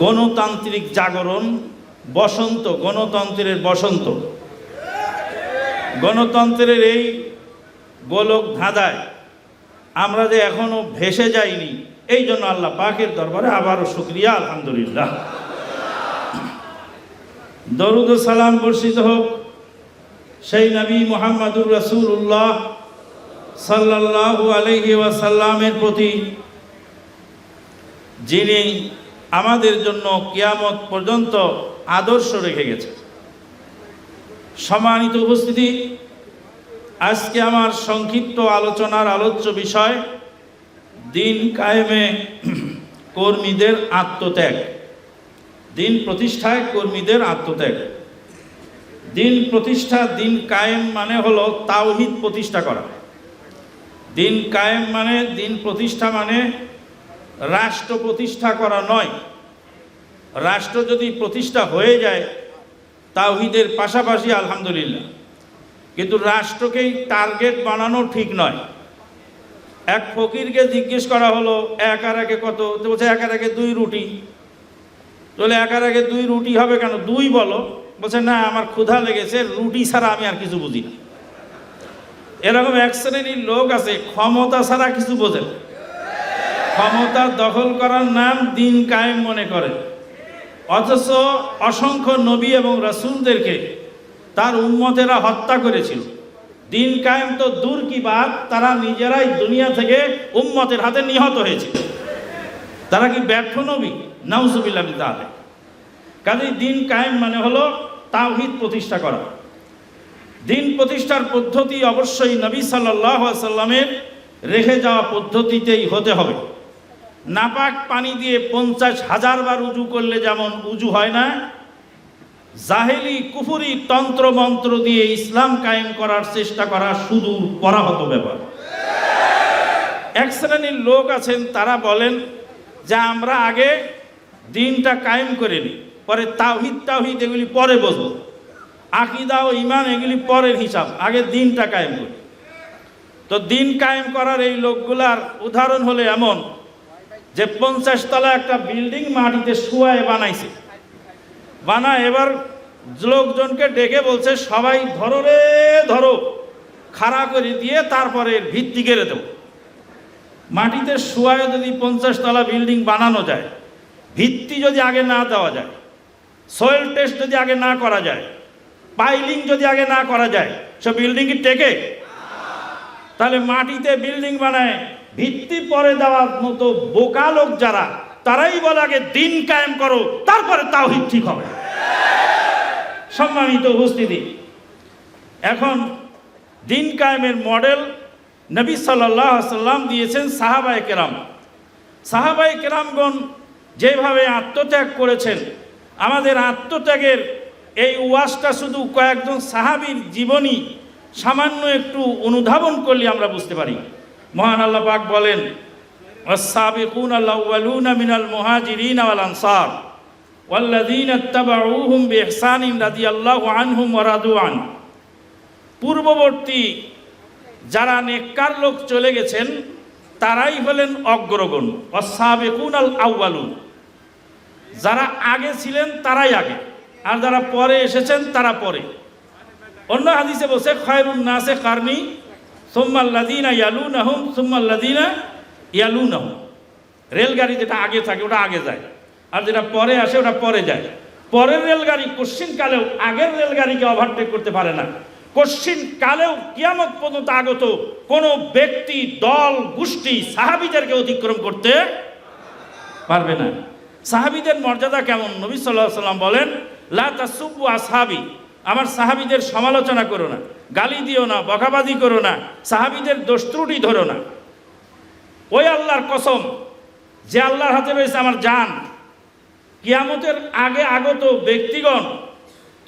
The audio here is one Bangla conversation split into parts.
গণতান্ত্রিক জাগরণ বসন্ত, গণতন্ত্রের বসন্ত। গণতন্ত্রের এই গোলক ধাঁধায় আমরা যে এখনও ভেসে যাইনি, এই জন্য আল্লাহ পাকের দরবারে আবারও শুক্রিয়া, আলহামদুলিল্লাহ। দরুদ সালাম বর্ষিত হোক সেই নবী মোহাম্মদুর রসুল্লাহ সাল্লাল্লাহু আলহি ওয়াসাল্লামের প্রতি, যিনি আমাদের জন্য কিয়ামত পর্যন্ত আদর্শ রেখে গেছে। সম্মানিত উপস্থিতি, আজকে আমার সংক্ষিপ্ত আলোচনার আলোচ্য বিষয়, দিন কায়েমে কর্মীদের আত্মত্যাগ। দিন প্রতিষ্ঠায় কর্মীদের আত্মত্যাগ। দিন প্রতিষ্ঠা, দিন কায়েম মানে হলো তাওহিদ প্রতিষ্ঠা করা। দিন কায়েম মানে দিন প্রতিষ্ঠা মানে রাষ্ট্র প্রতিষ্ঠা করা নয়। রাষ্ট্র যদি প্রতিষ্ঠা হয়ে যায়, তাওহিদের পাশাপাশি আলহামদুলিল্লাহ। কিন্তু রাষ্ট্রকেই টার্গেট বানানো ঠিক নয়। এক ফকিরকে জিজ্ঞেস করা হলো, এক আর একে কত? বলছে, এক আর একে দুই রুটি। বলে, এক আর একে দুই রুটি হবে কেন? দুই বলো। বলছে, না, আমার ক্ষুধা লেগেছে, রুটি ছাড়া আমি আর কিছু বুঝি না। এরকম এক শ্রেণির লোক আছে, ক্ষমতা ছাড়া কিছু বোঝে না। ক্ষমতা দখল করার নাম দিন কায়েম মনে করে অথচ অসংখ্য নবী এবং রাসূলদেরকে তার উম্মতেরা হত্যা করেছিল। দিন কায়েম তো দূর কি বাদ তারা নিজেরাই দুনিয়া থেকে উম্মতের হাতে নিহত হয়েছিল। তারা কি ব্যর্থ নবী? নাউজুবিল্লাহ তাহলে কাজেই দিন কায়েম মানে হলো তাওহিদ প্রতিষ্ঠা করা। দিন প্রতিষ্ঠার পদ্ধতি অবশ্যই নবী সাল্লাহ সাল্লামের রেখে যাওয়া পদ্ধতিতেই হতে হবে। নাপাক পানি দিয়ে পঞ্চাশ হাজার বার উজু করলে যেমন উজু হয় না, জাহেলি কুফুরি তন্ত্র মন্ত্র দিয়ে ইসলাম কায়েম করার চেষ্টা করা শুধু পরাহত ব্যাপার। এক শ্রেণির লোক আছেন, তারা বলেন যে আমরা আগে দিনটা কায়েম করে নিই, পরে তাওহিদ তাওহিদ এগুলি পরে বসবো। আকিদা ও ইমান এগুলি পরের হিসাব, আগে দিনটা কায়েম করি। তো দিন কায়েম করার এই লোকগুলার উদাহরণ হলে এমন যে পঞ্চাশ তলা একটা বিল্ডিং মাটিতে শুয়ায় বানাইছে। বানা এবার লোকজনকে ডেকে বলছে, সবাই ধরো রে, ধরো। খাড়া করে দিয়ে তারপরে ভিত্তি গেড়ে দেবো। মাটিতে শুয়ায় যদি পঞ্চাশ তলা বিল্ডিং বানানো যায়, ভিত্তি যদি আগে না দেওয়া যায়, সয়েল টেস্ট যদি আগে না করা যায়, পাইলিং যদি আগে না করা যায়, সে বিল্ডিং কি টেকে? তাহলে মাটিতে বিল্ডিং বানায় ভিত্তি পরে দেওয়ার মতো বোকা লোক যারা, তারাই বলে আগে দিন কায়েম করো, তারপরে তাও ঠিক হবে। সম্মানিত উপস্থিতি, এখন দিন কায়েমের মডেল নবী সাল্লাহ সাল্লাম দিয়েছেন সাহাবায় কেরাম। সাহাবাই কেরামগণ যেভাবে আত্মত্যাগ করেছেন, আমাদের আত্মত্যাগের এই ওয়াজটা শুধু কয়েকজন সাহাবীর জীবনী সামান্য একটু অনুধাবন করলে আমরা বুঝতে পারি। মহান আল্লাহ পাক বলেন والسابقون الأولون من المهاجرين والأنصار والذين اتبعوهم بإحسان رضي الله عنهم ورضوا عنه পূর্ববর্তী যারা নেককার লোক চলে গেছেন তারাই হলেন অগ্রগণ অসাবেকুন আল আউ্বালুন যারা আগে ছিলেন তারাই আগে আর যারা পরে এসেছেন তারা পরে অন্য হাদিসে বসে খয়রুন নাসে কারনি সোম্মাল্লাদিনা ইয়ালুন আহম সোম্মাল্লাদিনা ইয়ালুন আহম রেলগাড়ি যেটা আগে থাকে, ওটা আগে যায়। আর যেটা পরে আসে, ওটা পরে যায়। পরের রেলগাড়ি কোশ্চিন কালেও আগের রেলগাড়িকে ওভারটেক করতে পারে না। কোশ্চিন কালেও কিয়ামত পর্যন্ত আগত কোনো ব্যক্তি, দল, গোষ্ঠী, সাহাবিদেরকে অতিক্রম করতে পারবে না। সাহাবিদের মর্যাদা কেমন? নবী সাল্লাহ সাল্লাম বলেন, লা তাসুব্বু আসহাবি। আমার সাহাবিদের সমালোচনা করো না। গালি দিও না বকাবাদি করো না, সাহাবিদের দোষ ত্রুটি ধরো না। ওই আল্লাহর কসম, যে আল্লাহর হাতে রয়েছে আমার জান, কিয়ামতের আগে আগত ব্যক্তিগণ,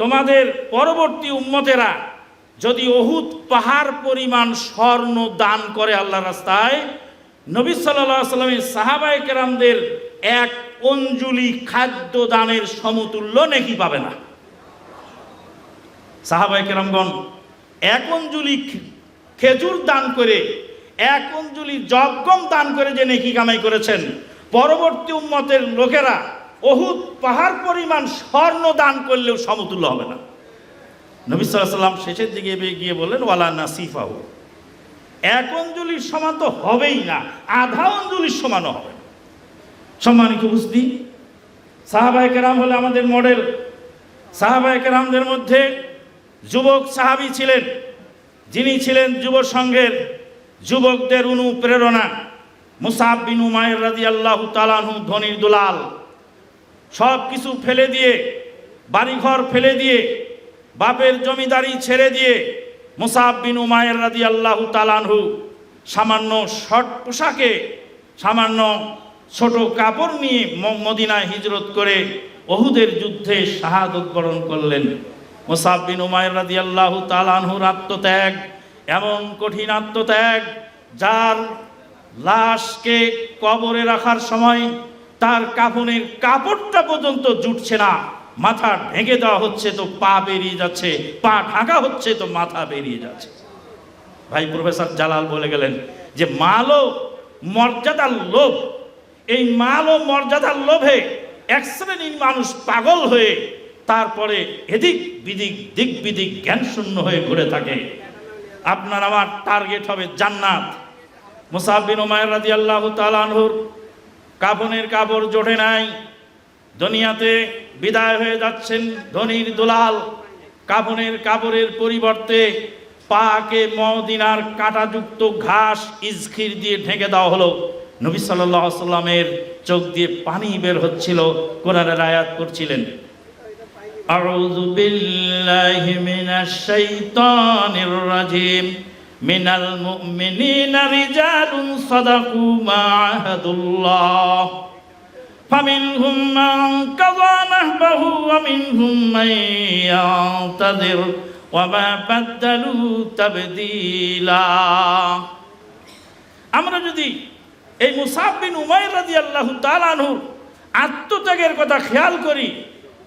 তোমাদের পরবর্তী উম্মতেরা যদি অহুত পাহাড় পরিমাণ স্বর্ণ দান করে আল্লাহ রাস্তায়, নবী সাল্লামের সাহাবাই কেরামদের এক অঞ্জলি খাদ্য দানের সমতুল্য নেকি পাবে না। সাহাবাই কেরামগণ এক অঞ্জলি খেজুর দান করে, এক অঞ্জলি জগম দান করে যে নেকি কামাই করেছেন। পরবর্তী উম্মতের লোকেরা অহুদ পাহাড় পরিমাণ স্বর্ণ দান করলেও সমতুল্য হবে না। নবী সাল্লাম শেষের দিকে গিয়ে বললেন, ওয়ালা নাসিফাহু। এক অঞ্জলির সমান তো হবেই না, আধা অঞ্জলির সমানও হবে সম্মানিত বুঝতি সাহাবাই কেরাম হলে আমাদের মডেল। সাহাবাই কেরামদের মধ্যে যুবক সাহাবি ছিলেন, যিনি ছিলেন যুব সংঘের যুবকদের অনুপ্রেরণা। মুসাব বিন উমায়ের রাজি আল্লাহ তালানহু ধনির দুলাল। সব কিছু ফেলে দিয়ে, বাড়িঘর ফেলে দিয়ে, বাপের জমিদারি ছেড়ে দিয়ে মুসাব বিন উমায়ের রাজি আল্লাহ তালানহু সামান্য শর্ট পোশাকে, সামান্য ছোট কাপড় নিয়ে মদিনায় হিজরত করে অহুদের যুদ্ধে শাহাদত বরণ করলেন। মুসাব বিন উমায়ের রাজি আল্লাহ তালানহুর আত্মত্যাগ, এমন কঠিন আত্মত্যাগ যার লাশকে কবরে রাখার সময় তার কাফনের কাপড়টা পর্যন্ত জুটছে না, মাথা ঢেকে দেওয়া হচ্ছে, তো পা বেরিয়ে যাচ্ছে, পা ঢাকা হচ্ছে, তো মাথা বেরিয়ে যাচ্ছে। ভাই প্রফেসর জালাল বলে গেলেন যে, মাল মর্যাদার লোভ, এই মাল মর্যাদার লোভে এক শ্রেণির মানুষ পাগল হয়ে তারপরে এদিক বিদিক, দিক বিদিক জ্ঞান শূন্য হয়ে ঘুরে থাকে। আপনার আমার টার্গেট হবে জান্নাত। মুসাফিন ওমায়ের রাজি আল্লাহ তালানহুর কাফনের কাপড় জোটে নাই। দুনিয়াতে বিদায় হয়ে যাচ্ছেন ধনির দুলাল। কাফনের কাপড়ের পরিবর্তে পাকে মদিনার কাঁটাযুক্ত ঘাস ইজখির দিয়ে ঢেকে দেওয়া হলো। নবী সাল্লাহ সাল্লামের চোখ দিয়ে পানি বের হচ্ছিল। কোরআনের আয়াত করছিলেন أعوذ بالله من الشيطان الرجيم من المؤمنين رجال صدقوا ما عاهدوا الله فمنهم من قضى نهبه ومنهم من ينتظر وما بدلوا تبديلا আমরা যদি এই মুসাব বিন উমাইর রাদিয়াল্লাহু তাআলা আনহুর আত্মত্যাগের কথা খেয়াল করি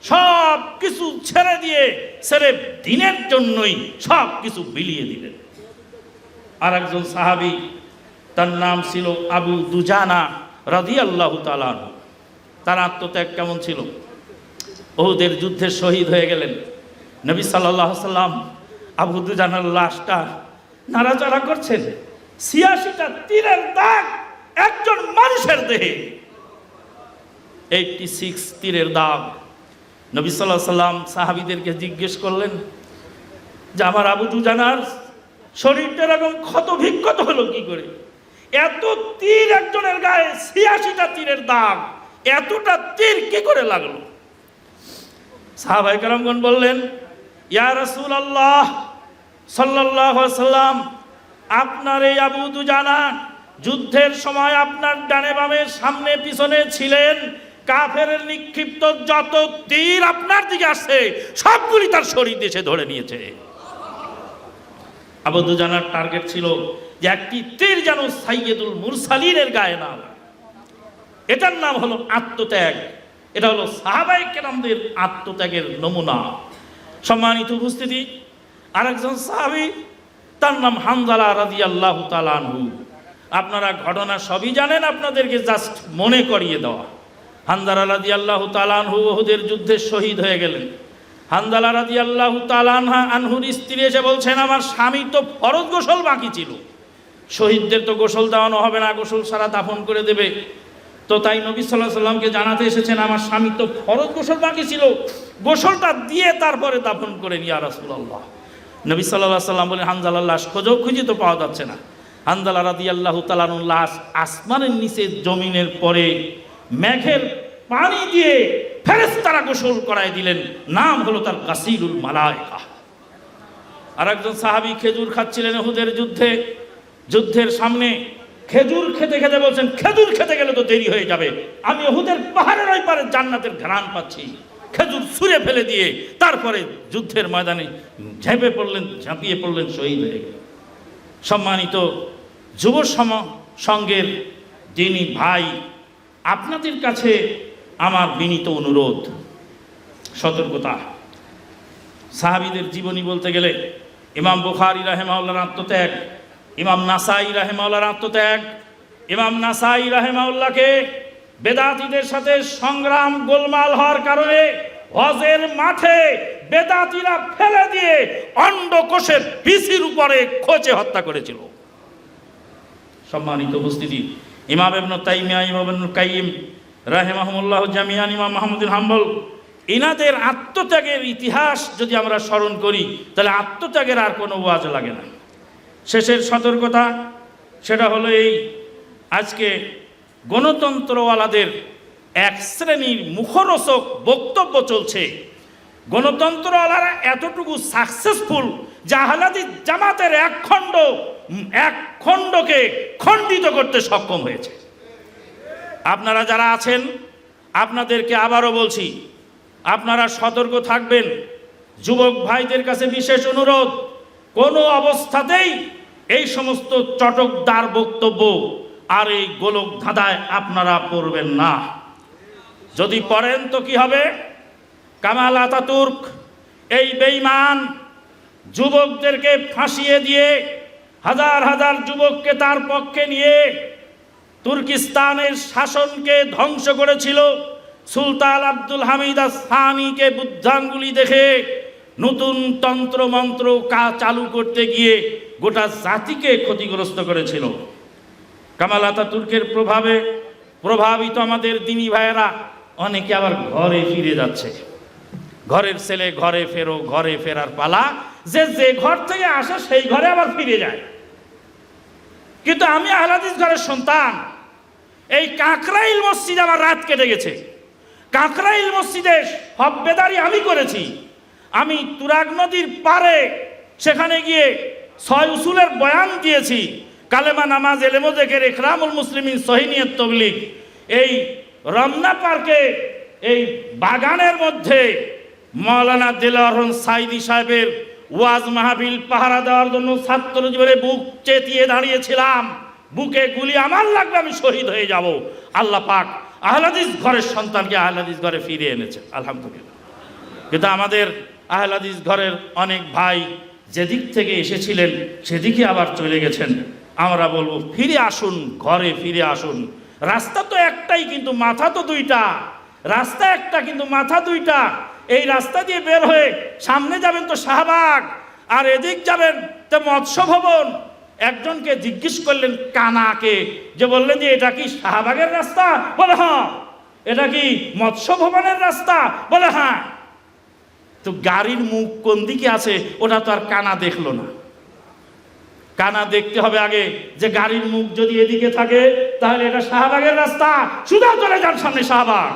সব কিছু ছেড়ে দিয়ে ছেড়ে দিনের জন্যই সব কিছু বিলিয়ে দিলেন। আর একজন সাহাবি, তার নাম ছিল আবু দুজানা তাআলা আনহু। তার আত্মত্যাগ কেমন ছিল? ওহুদের যুদ্ধে শহীদ হয়ে গেলেন। নবী সাল্লাহ সাল্লাম আবু দুজানার লাশটা নাড়াচাড়া করছেন। ছিয়াশিটা তীরের দাগ একজন মানুষের দেহে। এইটটি সিক্স তীরের দাগ। নবী সাল্লাহ সাল্লাম সাহাবিদেরকে জিজ্ঞেস করলেন যে আমার আবু দুজানার শরীরটা এরকম ক্ষত বিক্ষত হলো কি করে? এত তীর একজনের গায়ে ছিয়াশিটা তীরের দাগ, এতটা তীর কি করে লাগল? সাহাবাই কালামগণ বললেন, ইয়া রাসূল আল্লাহ সাল্লাহ সাল্লাম, আপনার এই আবু দুজানা যুদ্ধের সময় আপনার ডানে বামে সামনে পিছনে ছিলেন কাফের নিক্ষিপ্ত যত তীর আপনার দিকে আসছে, সবগুলি তার শরীর দেশে ধরে নিয়েছে। আবু দুজানার টার্গেট ছিল যে একটি তীর যেন সাইয়েদুল মুরসালিনের গায়ে না এটার নাম হলো আত্মত্যাগ। এটা হলো সাহাবাই কেরামদের আত্মত্যাগের নমুনা। সম্মানিত উপস্থিতি, আরেকজন সাহাবি, তার নাম হামজালা রাজি আল্লাহ তালানহু আপনারা ঘটনা সবই জানেন, আপনাদেরকে জাস্ট মনে করিয়ে দেওয়া। হানজালা রাজি আল্লাহ তালানহু ওহুদের যুদ্ধে শহীদ হয়ে গেলেন। হানজালা রাজি আল্লাহ তালানহা আনহুর স্ত্রী এসে বলছেন, আমার স্বামী তো ফরজ গোসল বাকি ছিল। শহীদদের তো গোসল দেওয়ানো হবে না, গোসল সারা দাফন করে দেবে। তো তাই নবী সাল্লাহ সাল্লামকে জানাতে এসেছেন, আমার স্বামী তো ফরজ গোসল বাকি ছিল। গোসলটা দিয়ে তারপরে দাফন করে নিয়ে রাসুল্লাহ নবী সাল্লাহ সাল্লাম বলে হানজালার লাশ খোঁজও খুঁজে তো পাওয়া যাচ্ছে না। হানজালা রাদি আল্লাহ তালানুর লাশ আসমানের নিচে জমিনের পরে মেঘের পানি দিয়ে ফেরেস্তারা গোসল করায় দিলেন। নাম হলো তার কাসিরুল মালায়কা। আর একজন সাহাবি খেজুর খাচ্ছিলেন হুদের যুদ্ধে। যুদ্ধের সামনে খেজুর খেতে খেতে বলছেন, খেজুর খেতে গেলে তো দেরি হয়ে যাবে। আমি ওহুদের পাহাড়ের ওই পারে জান্নাতের ঘ্রাণ পাচ্ছি। খেজুর ছুঁড়ে ফেলে দিয়ে তারপরে যুদ্ধের ময়দানে ঝেঁপে পড়লেন, ঝাঁপিয়ে পড়লেন, শহীদ হয়ে গেলেন। সম্মানিত যুব সম, সঙ্গের যিনি ভাই আপনাদের কাছে আমার বিনীত অনুরোধ, সতর্কতা। সাহাবিদের জীবনী বলতে গেলে ইমাম বুখারি রাহেমাউল্লার আত্মত্যাগ, ইমাম নাসাই রাহেমাউল্লার আত্মত্যাগ, ইমাম নাসাই রাহেমাউল্লাহকে বেদাতিদের সাথে সংগ্রাম গোলমাল হওয়ার কারণে হজের মাঠে বেদাতিরা ফেলে দিয়ে অন্ডকোষের পিসির উপরে খোঁচে হত্যা করেছিল। সম্মানিত উপস্থিতি ইমাম ইবনু তাইমিয়া ইমাম ইবনুল কাইম রাহেমাহমুল্লাহ জামিয়ান ইমাম মাহমুদুল হাম্বল ইনাদের আত্মত্যাগের ইতিহাস যদি আমরা স্মরণ করি তাহলে আত্মত্যাগের আর কোনো ওয়াজ লাগে না। শেষের সতর্কতা সেটা হলো এই আজকে গণতন্ত্রওয়ালাদের এক শ্রেণির মুখরোচক বক্তব্য চলছে। গণতন্ত্রওয়ালারা এতটুকু সাকসেসফুল জাহালাদি জামাতের এক খণ্ড উম, এক খণ্ডকে খণ্ডিত করতে সক্ষম হয়েছে। আপনারা যারা আছেন, আপনাদেরকে আবারও বলছি, আপনারা সতর্ক থাকবেন। যুবক ভাইদের কাছে বিশেষ অনুরোধ, কোনো অবস্থাতেই এই সমস্ত চটকদার বক্তব্য আর এই গোলক ধাঁধায় আপনারা পড়বেন না। যদি পড়েন তো কি হবে? কামাল আতাতুর্ক, এই বেঈমান যুবকদেরকে ফাঁসিয়ে দিয়ে হাজার হাজার যুবককে তার পক্ষে নিয়ে তুর্কিস্তানের শাসনকে ধ্বংস করেছিল। সুলতান আব্দুল হামিদ সানিকে বুদ্ধাঙ্গুলি দেখে নতুন তন্ত্র মন্ত্র কা চালু করতে গিয়ে গোটা জাতিকে ক্ষতিগ্রস্ত করেছিল। কামাল তুর্কের প্রভাবে প্রভাবিত আমাদের দিনী ভাইয়েরা অনেকে আবার ঘরে ফিরে যাচ্ছে। ঘরের ছেলে ঘরে ফেরো, ঘরে ফেরার পালা। যে যে ঘর থেকে আসে সেই ঘরে আবার ফিরে যায়। কিন্তু আমি আহলাদিস ঘরের সন্তান। এই কাকরাইল মসজিদে আমার রাত কেটে গেছে। কাকরাইল মসজিদে হব্বেদারি আমি করেছি। আমি তুরাগ নদীর পারে সেখানে গিয়ে ছয় উসুলের বয়ান দিয়েছি। কালেমা নামাজ এলেমো দেখে রেখরামুল মুসলিমিন সহিনিয়ত তবলিগ। এই রমনা পার্কে এই বাগানের মধ্যে মৌলানা দিলারহন সাইদি সাহেবের ওয়াজ মাহফিল পাহারা দেওয়ার জন্য ছাত্র জীবনে বুক চেতিয়ে দাঁড়িয়েছিলাম। বুকে গুলি আমার লাগবে, আমি শহীদ হয়ে যাব। আল্লাহ পাক আহলাদিস ঘরের সন্তানকে আহলাদিস ঘরে ফিরিয়ে এনেছে। আলহামদুলিল্লাহ। কিন্তু আমাদের আহলাদিস ঘরের অনেক ভাই যেদিক থেকে এসেছিলেন, সেদিকে আবার চলে গেছেন। আমরা বলব, ফিরে আসুন, ঘরে ফিরে আসুন। রাস্তা তো একটাই, কিন্তু মাথা তো দুইটা। রাস্তা একটা, কিন্তু মাথা দুইটা। এই রাস্তা দিয়ে বের হয়ে সামনে যাবেন তো শাহবাগ, আর এদিক যাবেন তো মৎস্য ভবন একজনকে জিজ্ঞেস করলেন, কানাকে? যে বললেন যে, এটা কি শাহবাগের রাস্তা? বলে হ্যাঁ এটা কি মৎস্য ভবনের রাস্তা? বলে হ্যাঁ। তো গাড়ির মুখ কোন দিকে আছে, ওটা তো আর কানা দেখল না। কানা দেখতে হবে আগে যে গাড়ির মুখ যদি এদিকে থাকে, তাহলে এটা শাহবাগের রাস্তা। সুদা চলে যান সামনে শাহবাগ।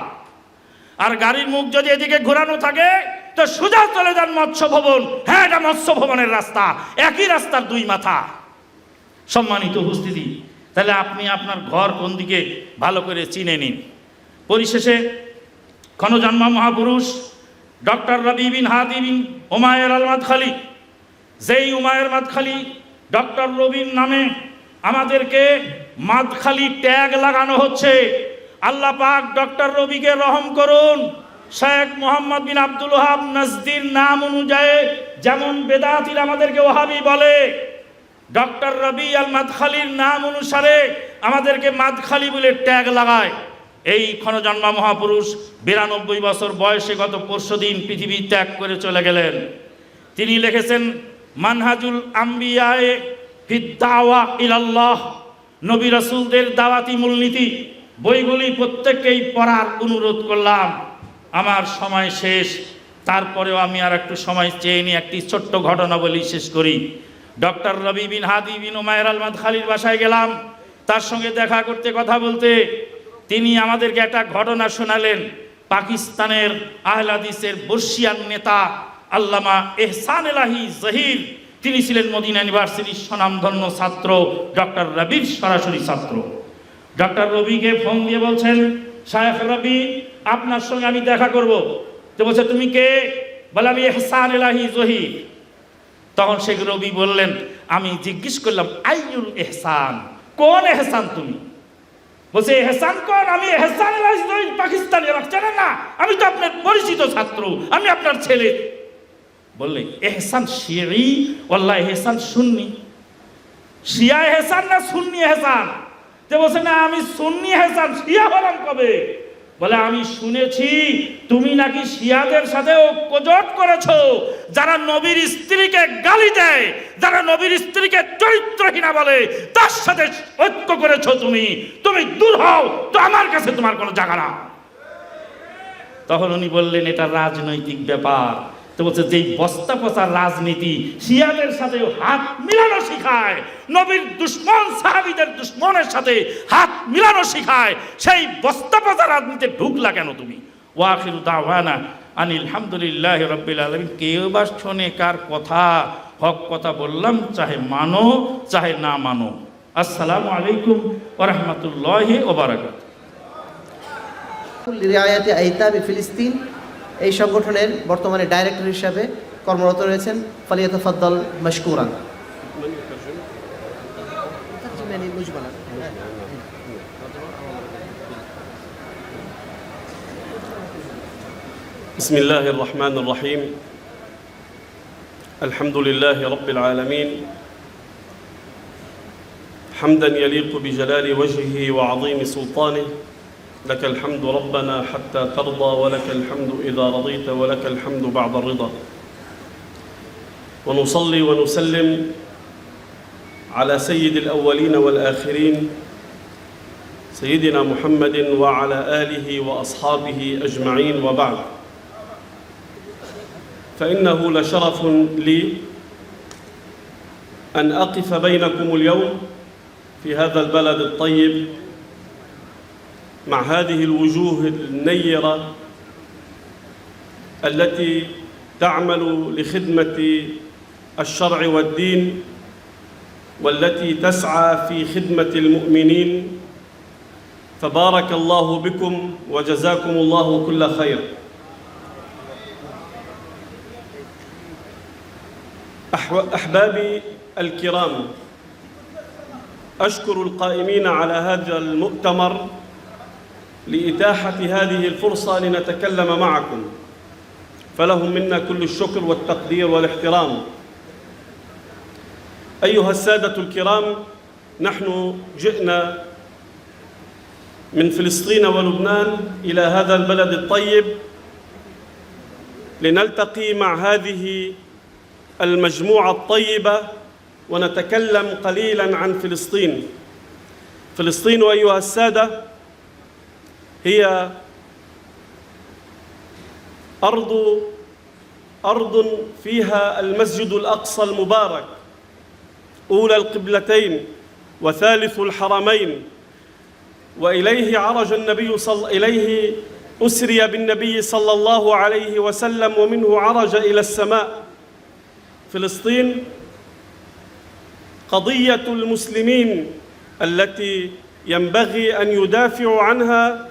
আর গাড়ির মুখ যদি এদিকে ঘোরানো থাকে, তো সোজা চলে যান মৎস্য ভবন। হ্যাঁ এটা মৎস্য ভবনের রাস্তা। একই রাস্তার দুই মাথা। সম্মানিত উপস্থিতি, তাহলে আপনি আপনার ঘর কোন দিকে ভালো করে চিনে নিন। পরিশেষে ক্ষণজন্মা মহাপুরুষ, ডক্টর রবি বিন হাদি বিন ওমায়ের আল মাদখালি। যেই উমায়ের মাদখালি ডক্টর রবির নামে আমাদেরকে মাদখালি ট্যাগ লাগানো হচ্ছে। আল্লাহ পাক ডক্টর রবিকে রহম করুন। শেখ মোহাম্মদ বিন আব্দুল ওহাব নজদির নাম অনুযায়ী যেমন বেদাতির আমাদেরকে ওহাবি বলে, ডক্টর রবি আল মাদখালির নাম অনুসারে আমাদেরকে মাদখালি বলে ট্যাগ লাগায়। এই ক্ষণজন্মা মহাপুরুষ বিরানব্বই বছর বয়সে গত পরশু দিন পৃথিবী ত্যাগ করে চলে গেলেন। তিনি লিখেছেন, মানহাজুল আম্বিয়ায়ে ফিদ্দাওয়া ইলাল্লাহ, নবী রাসূলদের দাওয়াতি মূলনীতি বইগুলি প্রত্যেককেই পড়ার অনুরোধ করলাম। আমার সময় শেষ। তারপরেও আমি আর একটু সময় চেয়ে নিয়ে একটি ছোট্ট ঘটনা বলি শেষ করি। ডক্টর রবি বিন হাদি বিন ওমায়ের আলমাদ খালির বাসায় গেলাম। তার সঙ্গে দেখা করতে, কথা বলতে। তিনি আমাদেরকে একটা ঘটনা শোনালেন। পাকিস্তানের আহলাদিসের বর্ষিয়ান নেতা আল্লামা এহসান এলাহি জহির। তিনি ছিলেন মদিনা ইউনিভার্সিটির স্বনামধন্য ছাত্র, ডক্টর রবির সরাসরি ছাত্র। ডক্টর রবিকে ফোন দিয়ে বলছেন শাহেখ রবি, আপনার সঙ্গে আমি দেখা করব। তো বলছে, তুমি কে? বলে, আমি এহসান এলাহি জহি। তখন শেখ রবি বললেন, আমি জিজ্ঞেস করলাম আইউল এহসান? কোন এহসান তুমি? বলছে, এহসান কোন? আমি এহসান পাকিস্তানি আমাকে চেনেন না। আমি তো আপনার পরিচিত ছাত্র, আমি আপনার ছেলে। বললে এহসান শিয়াই? ওল্লাহ এহসান সুন্নি। শিয়া এহসান না সুন্নি এহসান? তে বলছে, না, আমি সুন্নি হেসান, শিয়া হলাম কবে? বলে, আমি শুনেছি, তুমি নাকি শিয়াদের সাথে ঐক্যজোট করেছ। যারা নবীর স্ত্রীকে গালি দেয়, যারা নবীর স্ত্রীকে চরিত্রহীনা বলে, তার সাথে ঐক্য করেছ তুমি। তুমি দূর হও, তো আমার কাছে তোমার কোনো জায়গা না। তখন উনি বললেন, এটা রাজনৈতিক ব্যাপার। তো বলছে, যেই বস্তা পচা রাজনীতি, শিয়াদের সাথে হাত মিলানো শিখায়। নবীর দুশ্মন, সাহাবিদের দুশ্মনের সাথে হাত মিলানো শিখায়। সেই বস্তা পচা রাজনীতিতে ঢুকলা কেন তুমি? ওয়াখির দাওয়ানা আনিল হামদুলিল্লাহ রব্বিল আলমিন। কেউ বা শোনে কার কথা? হক কথা বললাম, চাহে মানো, চাহে না মানো। আসসালামু আলাইকুম ওরহমতুল্লাহ ওবরাকাত রিয়ায়াতে আইতাবি ফিলিস্তিন। এই সংগঠনের বর্তমানে ডাইরেক্টর হিসাবে কর্মরত রয়েছেন ফালিয়াত ফদ্দল মশকুরান بسم الله الرحمن الرحيم الحمد لله رب العالمين حمدا يليق بجلال وجهه وعظيم سلطانه لك الحمد ربنا حتى ترضى ولك الحمد إذا رضيت ولك الحمد بعد الرضا. ونصلي ونسلم على سيد الأولين والآخرين سيدنا محمد وعلى آله وأصحابه أجمعين وبعد. فإنه لشرف لي أن أقف بينكم اليوم في هذا البلد الطيب مع هذه الوجوه النيرة التي تعمل لخدمة الشرع والدين والتي تسعى في خدمة المؤمنين فبارك الله بكم وجزاكم الله كل خير. أحبابي الكرام أشكر القائمين على هذا المؤتمر لإتاحة هذه الفرصة لنتكلم معكم. فلهم منا كل الشكر والتقدير والاحترام. أيها السادة الكرام نحن جئنا من فلسطين ولبنان إلى هذا البلد الطيب لنلتقي مع هذه المجموعة الطيبة ونتكلم قليلا عن فلسطين. فلسطين أيها السادة هي أرض أرض فيها المسجد الأقصى المبارك أولى القبلتين وثالث الحرمين. وإليه عرج النبي صلى إليه أسري بالنبي صلى الله عليه وسلم ومنه عرج إلى السماء. فلسطين قضية المسلمين التي ينبغي أن يدافعوا عنها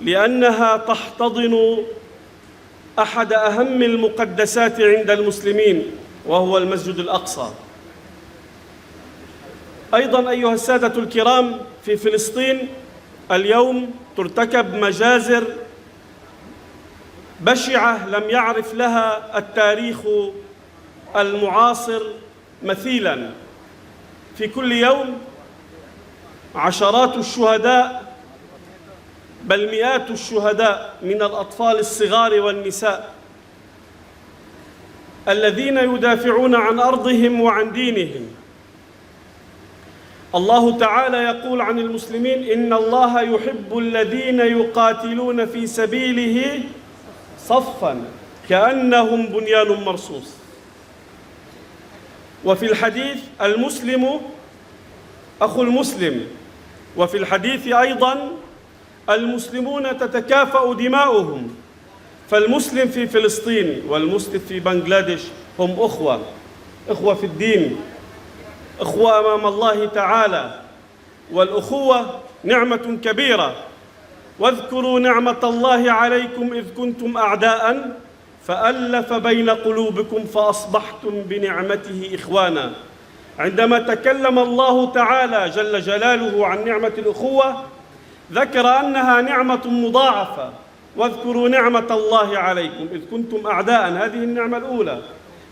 لأنها تحتضن أحد أهم المقدسات عند المسلمين وهو المسجد الأقصى. أيضا أيها السادة الكرام في فلسطين اليوم ترتكب مجازر بشعة لم يعرف لها التاريخ المعاصر مثيلا. في كل يوم عشرات الشهداء بل مئات الشهداء من الأطفال الصغار والنساء الذين يدافعون عن أرضهم وعن دينهم. الله تعالى يقول عن المسلمين إن الله يحب الذين يقاتلون في سبيله صفا كأنهم بنيان مرصوص. وفي الحديث المسلم أخو المسلم وفي الحديث أيضا المسلمون تتكافأ دماؤهم. فالمسلم في فلسطين والمسلم في بنغلاديش هم إخوة إخوة في الدين إخوة أمام الله تعالى. والأخوة نعمة كبيرة. واذكروا نعمة الله عليكم إذ كنتم أعداء فألف بين قلوبكم فأصبحتم بنعمته إخوانا. عندما تكلم الله تعالى جل جلاله عن نعمة الأخوة ذكر أنها نعمة مضاعفة. واذكروا نعمة الله عليكم. إذ كنتم أعداء هذه النعمة الأولى.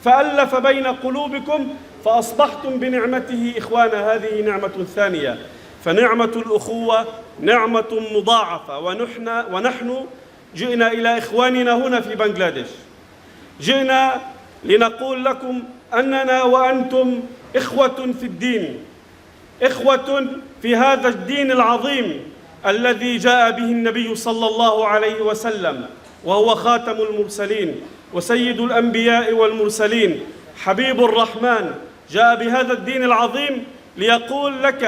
فألف بين قلوبكم فأصبحتم بنعمته إخوانا. هذه نعمة ثانية فنعمة الأخوة نعمة مضاعفة. ونحن, ونحن جئنا إلى إخواننا هنا في بنغلاديش. جئنا لنقول لكم أننا وأنتم إخوة في الدين. إخوة في هذا الدين العظيم. الذي جاء به النبي صلى الله عليه وسلم وهو خاتم المرسلين وسيد الأنبياء والمرسلين حبيب الرحمن. جاء بهذا الدين العظيم ليقول لك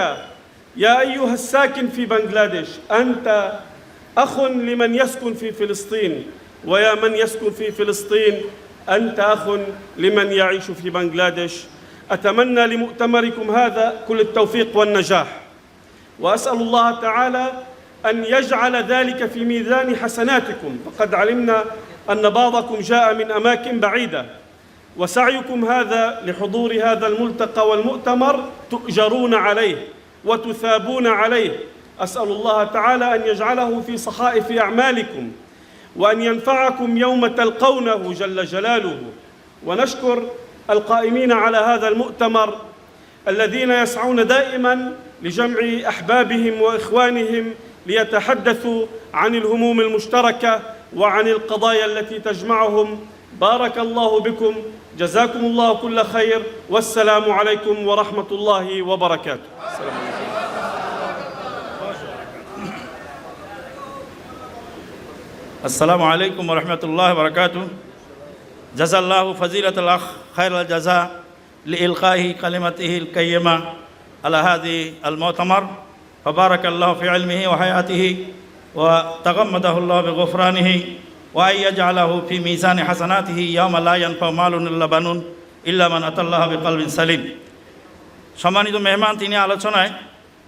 يا أيها الساكن في بنغلاديش أنت أخ لمن يسكن في فلسطين ويا من يسكن في فلسطين أنت أخ لمن يعيش في بنغلاديش. أتمنى لمؤتمركم هذا كل التوفيق والنجاح. وأسأل الله تعالى أن يجعل ذلك في ميزان حسناتكم. فقد علمنا أن بعضكم جاء من أماكن بعيدة وسعيكم هذا لحضور هذا الملتقى والمؤتمر تؤجرون عليه وتثابون عليه. أسأل الله تعالى أن يجعله في صحائف أعمالكم وأن ينفعكم يوم تلقونه جل جلاله. ونشكر القائمين على هذا المؤتمر الذين يسعون دائما لجمع أحبابهم وإخوانهم ليتحدثوا عن الهموم المشتركة وعن القضايا التي تجمعهم. بارك الله بكم. جزاكم الله كل خير. والسلام عليكم ورحمة الله وبركاته. السلام عليكم. السلام عليكم ورحمة الله وبركاته. جزا الله فضيلة الأخ خير الجزاء. لإلقائه كلمته القيمة على هذه المؤتمر فبارك الله في علمه وحياته وتغمده الله بغفرانه وأن يجعله في ميزان حسناته يوم لا ينفع مال إلا بنون إلا من أتى الله بقلب سليم সম্মানিত মেহমান তিনি আলোচনায়